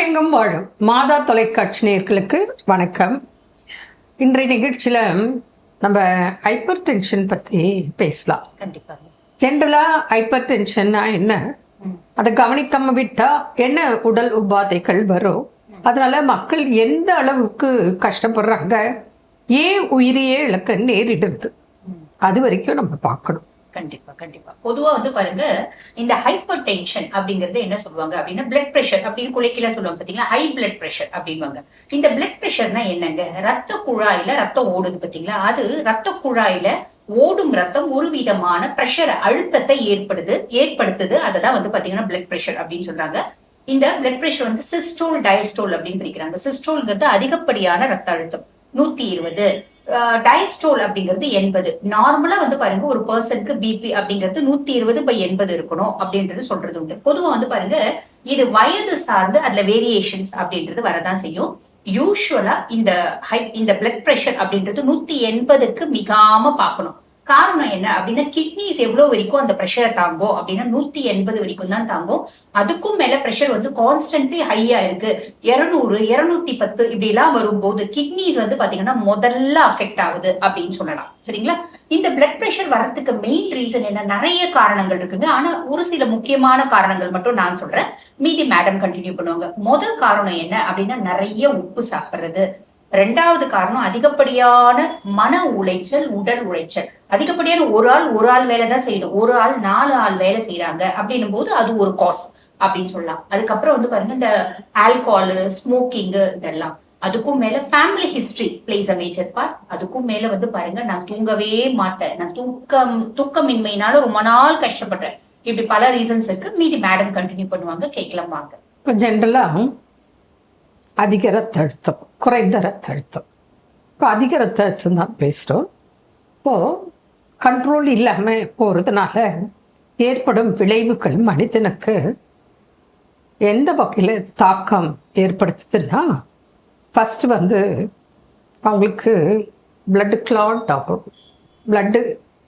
உலகெங்கும் வாழும் மாதா தொலைக்காட்சி நேயர்களுக்கு வணக்கம். இன்றைய நிகழ்ச்சியில் நம்ம ஹைப்பர் டென்ஷன் பற்றி பேசலாம். கண்டிப்பாக ஜென்ரலாக ஹைப்பர் டென்ஷன்னா என்ன? அதை கவனிக்காம விட்டா என்ன உடல் உபாதைகள் வரும்? அதனால மக்கள் எந்த அளவுக்கு கஷ்டப்படுறாங்க? ஏன் உயிரையே இழக்க நேரிடுது அது வரைக்கும் நம்ம பார்க்கணும். கண்டிப்பா கண்டிப்பா. பொதுவா வந்து பாருங்க இந்த ஹைப்பர் டென்ஷன் அப்படிங்கறது என்ன சொல்லுவாங்க அப்படின்னா பிளட் பிரஷர் அப்படின்னு குலைக்கில சொல்லுவாங்க பாத்தீங்களா? ஹை பிளட் பிரஷர் அப்படின்வாங்க இந்த பிளட் பிரஷர்னா என்னங்க? ரத்த குழாயில ரத்தம் ஓடுது பாத்தீங்களா? அது ரத்த குழாயில ஓடும் ரத்தம் ஒரு விதமான பிரஷர் அழுத்தத்தை ஏற்படுது ஏற்படுத்துது. அதை தான் வந்து பாத்தீங்கன்னா பிளட் பிரஷர் அப்படின்னு சொல்றாங்க. இந்த பிளட் பிரஷர் வந்து சிஸ்டோல் டயஸ்டோல் அப்படின்னு பிரிக்கிறாங்க. சிஸ்டோல்ங்கிறது அதிகப்படியான ரத்த அழுத்தம். நூத்தி இருபது டயஸ்டோல் அப்படிங்கிறது எண்பது. நார்மலா வந்து பாருங்க ஒரு பர்சனுக்கு பிபி அப்படிங்கிறது நூத்தி இருபது பை எண்பது இருக்கணும் அப்படின்றது சொல்றது உண்டு. பொதுவா வந்து பாருங்க இது வயது சார்ந்து அதுல வேரியேஷன்ஸ் அப்படின்றது வரதான் செய்யும். யூஸ்வலா இந்த ஹை இந்த பிளட் பிரஷர் அப்படின்றது நூத்தி எண்பதுக்கு மிகாம பார்க்கணும். காரணம் என்ன அப்படின்னா கிட்னிஸ் எவ்வளவு வரைக்கும் அந்த ப்ரெஷரை தாங்கும் அப்படின்னா நூத்தி எண்பது வரைக்கும் தான் தாங்கும். அதுக்கும் மேல ப்ரெஷர் வந்து கான்ஸ்டன்ட்லி ஹையா இருக்கு. இருநூறு இருநூத்தி பத்து இப்படி எல்லாம் வரும்போது கிட்னிஸ் வந்து பாத்தீங்கன்னா முதல்ல அஃபெக்ட் ஆகுது அப்படின்னு சொல்லலாம். சரிங்களா? இந்த பிளட் ப்ரெஷர் வரத்துக்கு மெயின் ரீசன் என்ன? நிறைய காரணங்கள் இருக்குங்க. ஆனா ஒரு சில முக்கியமான காரணங்கள் மட்டும் நான் சொல்றேன். மீதி மேடம் கண்டினியூ பண்ணுவாங்க. முதல் காரணம் என்ன அப்படின்னா நிறைய உப்பு சாப்பிடுறது. ரெண்டாவது காரணம் அதிகப்படியான மன உளைச்சல் உடல் உளைச்சல். அதிகப்படியான ஒரு ஆள் ஒரு ஆள் வேலை தான் செய்யணும். ஒரு ஆள் நாலு ஆள் வேலை செய்யறாங்க அப்படின்னும் போது அது ஒரு காஸ் அப்படின்னு சொல்லலாம். அதுக்கப்புறம் வந்து பாருங்க இந்த ஆல்கோஹால் ஸ்மோக்கிங்கு இதெல்லாம். அதுக்கும் மேல family history plays a major part அதுக்கும் மேல வந்து பாருங்க நான் தூங்கவே மாட்டேன். நான் தூக்கம் தூக்கமின்மையினால ரொம்ப நாள் கஷ்டப்பட்டேன். இப்படி பல ரீசன்ஸ் இருக்கு. மீதி மேடம் கண்டினியூ பண்ணுவாங்க கேட்கலாம் வாங்க. ஜென்ரலா அதிக ரத்த அழுத்தம் குறைந்த ரத்த அழுத்தம் இப்போ அதிக ரத்த அழுத்தம் தான் பேசுகிறோம் இப்போது கண்ட்ரோல் இல்லாமல் போகிறதுனால ஏற்படும் விளைவுகள் மனிதனுக்கு எந்த வகையில் தாக்கம் ஏற்படுத்துதுன்னா ஃபஸ்ட்டு வந்து அவங்களுக்கு பிளட்டு கிளாட் ஆகும். பிளட்டு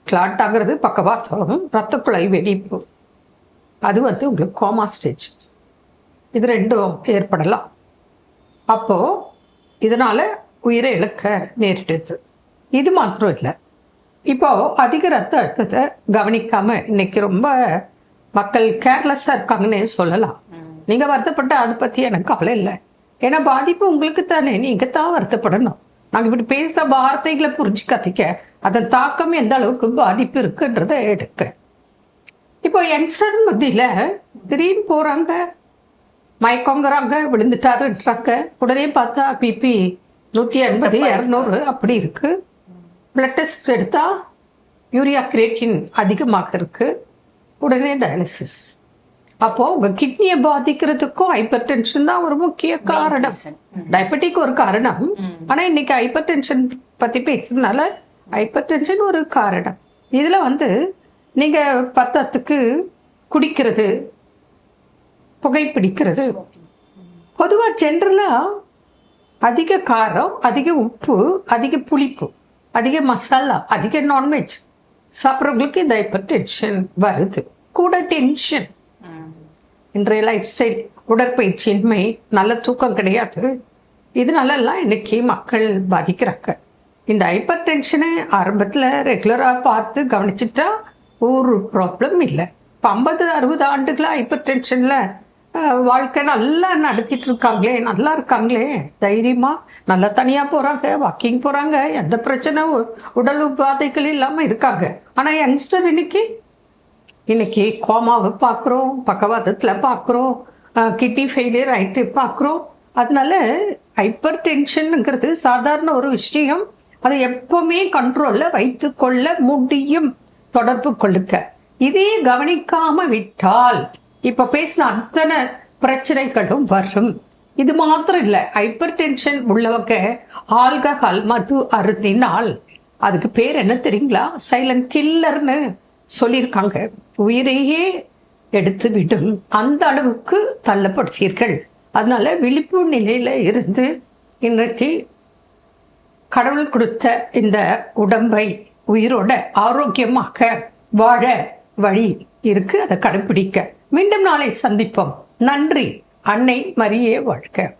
கிளாட் ஆகிறது பக்கவாத்தம் ரத்த குழாய் வெடிப்பு அது வந்து உங்களுக்கு கோமா ஸ்டேஜ் இது ரெண்டும் ஏற்படலாம். அப்போது இதனால் உயிரை இழக்க நேரிடுது இது மாத்திரம் இல்லை. இப்போ அதிக ரத்த அழுத்தத்தை கவனிக்காம இன்னைக்கு ரொம்ப மக்கள் கேர்லெஸ்ஸாக இருக்காங்கன்னே சொல்லலாம். நீங்கள் வருத்தப்பட்ட அதை பற்றி எனக்கு கவலை இல்லை. ஏன்னா பாதிப்பு உங்களுக்கு தானே. நீங்கள் தான் வருத்தப்படணும். நாங்கள் இப்படி பேசுகிற வார்த்தைகளை புரிஞ்சுக்காதீங்க அதன் தாக்கம் எந்த அளவுக்கு பாதிப்பு இருக்குன்றதை எடுக்க. இப்போ யங்ஸ்டர் மத்தியில் திடீர்னு போகிறாங்க மயக்கங்கிறாங்க விழுந்துட்டாருன்றாங்க உடனே பார்த்தா பிபி நூற்றி எண்பது இரநூறு அப்படி இருக்கு. பிளட் டெஸ்ட் எடுத்தால் யூரியா கிரேட்டின் அதிகமாக இருக்கு. உடனே டயாலிசிஸ் அப்போ உங்க கிட்னியை பாதிக்கிறதுக்கும் ஹைப்பர் டென்ஷன் தான் ஒரு முக்கிய காரணம். டயபெட்டிக் ஒரு காரணம். ஆனா இன்னைக்கு ஹைப்பர் டென்ஷன் பத்தி பேசுறதுனால ஹைப்பர் டென்ஷன் ஒரு காரணம். இதுல வந்து நீங்க பத்தத்துக்கு குடிக்கிறது புகைப்பிடிக்கிறது. பொதுவாக ஜென்ரலாக அதிக காரம் அதிக உப்பு அதிக புளிப்பு அதிக மசாலா அதிக நான்வெஜ் சாப்பிட்றவங்களுக்கு இந்த ஹைப்பர் டென்ஷன் வருது. கூட டென்ஷன் இன்றைய லைஃப் ஸ்டைல் உடற்பயிற்சியின்மை நல்ல தூக்கம் கிடையாது. இதனாலலாம் இன்னைக்கு மக்கள் பாதிக்கிறாங்க. இந்த ஹைப்பர் டென்ஷனை ஆரம்பத்தில் ரெகுலராக பார்த்து கவனிச்சிட்டா ஒரு ப்ராப்ளம் இல்லை. இப்போ ஐம்பது அறுபது ஆண்டுகளாக ஹைப்பர் டென்ஷனில் வாழ்க்கை நல்லா நடத்திட்டு இருக்காங்களே நல்லா இருக்காங்களே. தைரியமாக நல்லா தனியாக போகிறாங்க வாக்கிங் போகிறாங்க எந்த பிரச்சனை உடல் உபாதைகள் இல்லாமல் இருக்காங்க. ஆனால் யங்ஸ்டர் இன்னைக்கு இன்னைக்கு கோமாவை பார்க்குறோம் பக்கவாதத்தில் பார்க்குறோம் கிட்னி ஃபெயிலியர் ஆகிட்டு பார்க்குறோம். அதனால ஹைப்பர் டென்ஷனுங்கிறது சாதாரண ஒரு விஷயம். அதை எப்பவுமே கண்ட்ரோலில் வைத்து கொள்ள முடியும் தொடர்பு கொள்ளுக்க. இதே கவனிக்காம விட்டால் இப்போ பேசின அத்தனை பிரச்சனைகளும் வரும். இது மாத்திரம் இல்லை ஹைப்பர் டென்ஷன் உள்ளவங்க ஆல்கஹால் மது அருந்தினால் அதுக்கு பேர் என்ன தெரியுங்களா? சைலண்ட் கில்லர்னு சொல்லியிருக்காங்க. உயிரையே எடுத்து விடும் அந்த அளவுக்கு தள்ளப்படுவீர்கள் அதனால விழிப்பு நிலையில இருந்து இன்றைக்கு கடவுள் கொடுத்த இந்த உடம்பை உயிரோட ஆரோக்கியமாக வாழ வழி இருக்கு. அதை கடைபிடிக்க மீண்டும் நாளை சந்திப்போம். நன்றி. அன்னை மரியே வாழ்க.